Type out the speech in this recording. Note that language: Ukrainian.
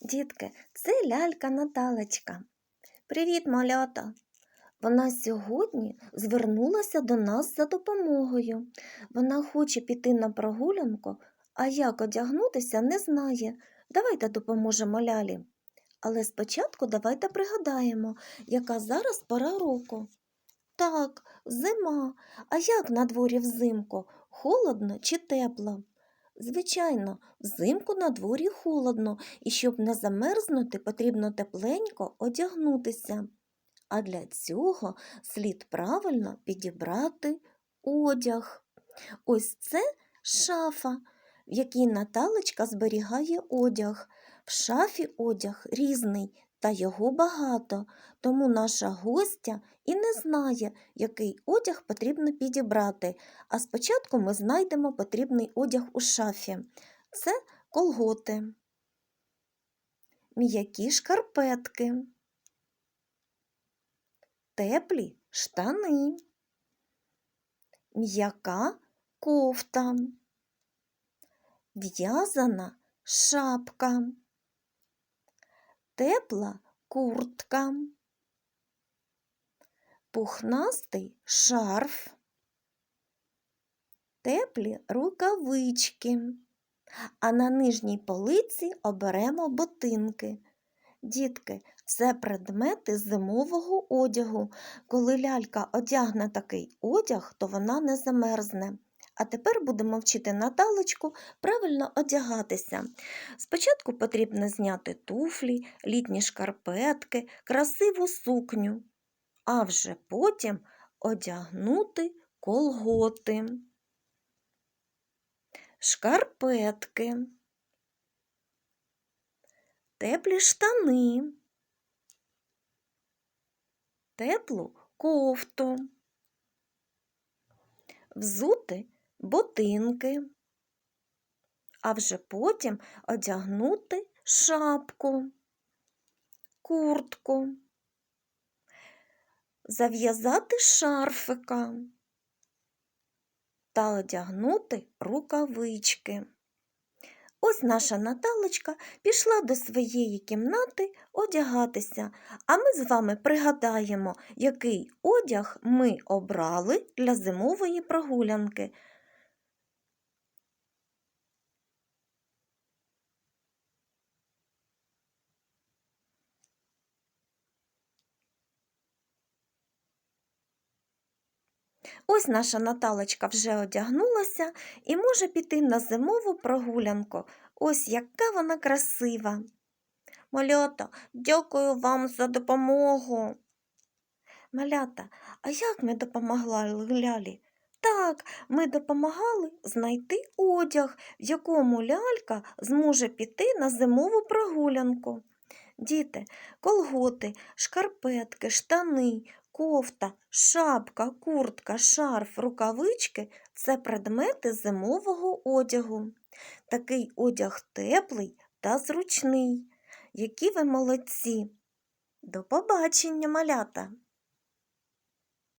Дітки, це лялька Наталочка. Привіт, малята! Вона сьогодні звернулася до нас за допомогою. Вона хоче піти на прогулянку, а як одягнутися не знає. Давайте допоможемо лялі. Але спочатку давайте пригадаємо, яка зараз пора року. Так, зима. А як на дворі взимку? Холодно чи тепло? Звичайно, взимку на дворі холодно, і щоб не замерзнути, потрібно тепленько одягнутися. А для цього слід правильно підібрати одяг. Ось це шафа, в якій Наталочка зберігає одяг. В шафі одяг різний, та його багато, тому наша гостя і не знає, який одяг потрібно підібрати. А спочатку ми знайдемо потрібний одяг у шафі. Це колготи, м'які шкарпетки, теплі штани, м'яка кофта, в'язана шапка, тепла куртка, пухнастий шарф, теплі рукавички, а на нижній полиці оберемо ботинки. Дітки, це предмети зимового одягу. Коли лялька одягне такий одяг, то вона не замерзне. А тепер будемо вчити Наталочку правильно одягатися. Спочатку потрібно зняти туфлі, літні шкарпетки, красиву сукню, а вже потім одягнути колготи, шкарпетки, теплі штани, теплу кофту, взути ботинки, а вже потім одягнути шапку, куртку, зав'язати шарфика та одягнути рукавички. Ось наша Наталочка пішла до своєї кімнати одягатися, а ми з вами пригадаємо, який одяг ми обрали для зимової прогулянки. Ось наша Наталочка вже одягнулася і може піти на зимову прогулянку. Ось яка вона красива. Малята, дякую вам за допомогу. Малята, а як ми допомогли лялі? Так, ми допомагали знайти одяг, в якому лялька зможе піти на зимову прогулянку. Діти, колготи, шкарпетки, штани, кофта, шапка, куртка, шарф, рукавички це предмети зимового одягу. Такий одяг теплий та зручний. Які ви молодці! До побачення, малята!